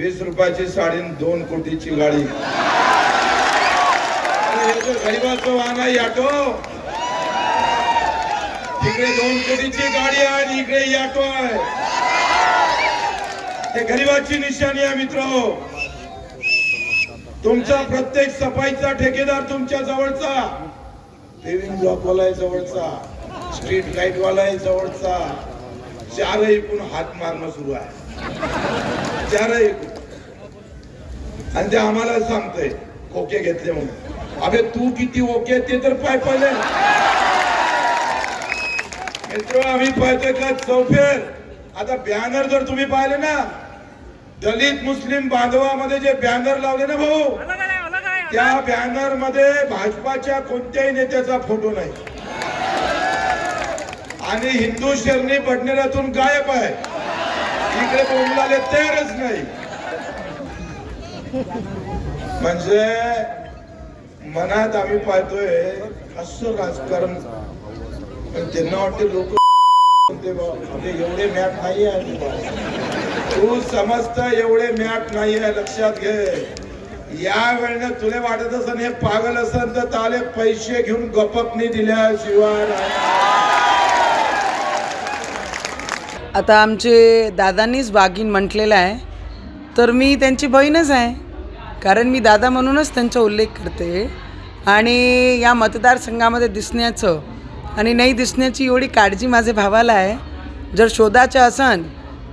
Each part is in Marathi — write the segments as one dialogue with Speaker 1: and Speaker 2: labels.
Speaker 1: वीस रुपयाची साडी दोन कोटीची गाडी. गरीबाचं वाहन आहे ऑटो. इकडे दोन कोटीची गाडी आहे आणि इकडे ऑटो आहे. हे गरीबाची निशाणी आहे मित्र. तुमचा प्रत्येक सफाईचा ठेकेदार तुमच्या जवळचा. पेविंग ब्लॉकवाला आहे जवळचा. स्ट्रीट लाईटवाला आहे जवळचा. चारही पण हात मारणं सुरू आहे. चार आणि ते आम्हाला सांगतय ओके घेतले म्हणून. अबे तू किती ओके ते तर पाय पाहिले मित्र आम्ही पाहतोय का चौफेर? आता बॅनर जर तुम्ही पाहिले ना दलित मुस्लिम बांधवामध्ये जे बॅनर लावले ना भाऊ त्या बॅनरमध्ये भाजपाच्या कोणत्याही नेत्याचा फोटो नाही. आणि हिंदू शरणी बडनेरातून गायब आहे. इकडे बोलायला तयारच नाही. म्हणजे मनात आम्ही पाहतोय असं राजकारण. पण त्यांना वाटते लोक एवढे मॅट नाही आहे तू समजत एवढे मॅट नाही आहे लक्षात घे. या वेळेनं तुला वाटत असन हे पागल असन तर ताले पैसे घेऊन गपकनी दिल्याशिवाय नाही.
Speaker 2: आता आमचे दादांनीच बागीन म्हटलेलं आहे. तर मी त्यांची बहीणच आहे. कारण मी दादा म्हणूनच त्यांचा उल्लेख करते. आणि या मतदारसंघामध्ये दिसण्याचं आणि नाही दिसण्याची एवढी काळजी माझ्या भावाला आहे. जर शोधाचं असन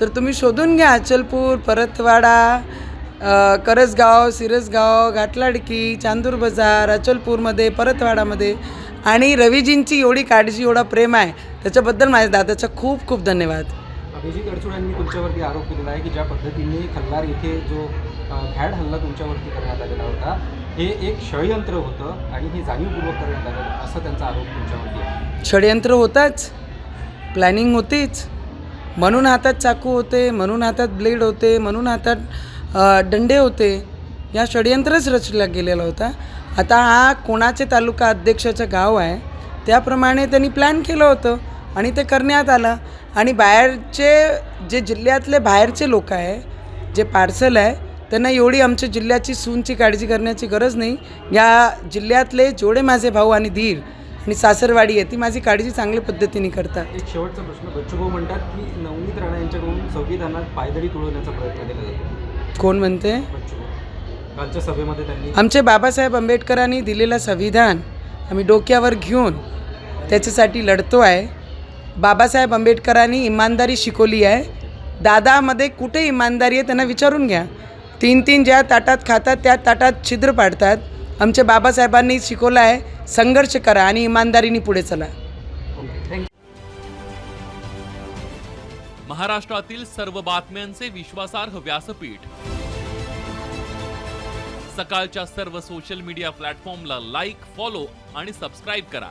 Speaker 2: तर तुम्ही शोधून घ्या अचलपूर परतवाडा करसगाव सिरसगाव घाटलाडकी चांदूर बाजार अचलपूरमध्ये परतवाडामध्ये आणि रवीजींची एवढी काळजी एवढा प्रेम आहे. त्याच्याबद्दल माझ्या दादाचा खूप खूप धन्यवाद.
Speaker 3: अभिजित अडसूळ तुमच्यावरती आरोप केलेला आहे की ज्या पद्धतीने खल्लार इथे जो घॅड हल्ला तुमच्यावरती करण्यात आलेला होता हे एक षडयंत्र होतं आणि हे जाणीवपूर्वक करण्यात आलं असा त्यांचा आरोप तुमच्यावरती आहे.
Speaker 2: षडयंत्र होताच. प्लॅनिंग होतीच. म्हणून हातात चाकू होते म्हणून हातात ब्लेड होते म्हणून हातात दंडे होते या षडयंत्रच रचला गेलेला होता आता हा कोणाचे तालुका अध्यक्षाचं गाव आहे त्याप्रमाणे त्यांनी प्लॅन केलं होतं. आणि ते करण्यात आलं. आणि बाहेरचे जे जिल्ह्यातले बाहेरचे लोक आहे जे पार्सल आहे त्यांना एवढी आमच्या जिल्ह्याची सूनची काळजी करण्याची गरज नाही. या जिल्ह्यातले जेवढे माझे भाऊ आणि धीर आणि सासरवाडी आहे ती माझी काळजी चांगल्या पद्धतीने करतात.
Speaker 3: एक शेवटचा प्रश्न. बच्चूभाऊ म्हणतात की नवनीत राणा यांच्याकडून संविधानात पायदळी तुळवण्याचा प्रयत्न केला जातो.
Speaker 2: कोण म्हणते?
Speaker 3: कालच्या सभेमध्ये त्यांनी
Speaker 2: आमचे बाबासाहेब आंबेडकरांनी दिलेलं संविधान आम्ही डोक्यावर घेऊन त्याच्यासाठी लढतो आहे. बाबासाहेब आंबेडकरांनी इमानदारी शिकवली आहे. दादामध्ये कुठे इमानदारी आहे त्यांना विचारून घ्या. तीन तीन ज्या ताटात खातात त्या ताटात छिद्र पाडतात. आमच्या बाबासाहेबांनी शिकवलं आहे संघर्ष करा आणि इमानदारीने पुढे चला.
Speaker 3: थँक्यू
Speaker 4: महाराष्ट्रातील सर्व बातम्यांचे विश्वासार्ह व्यासपीठ. सकाळच्या सर्व सोशल मीडिया प्लॅटफॉर्मला लाईक फॉलो आणि सबस्क्राईब करा.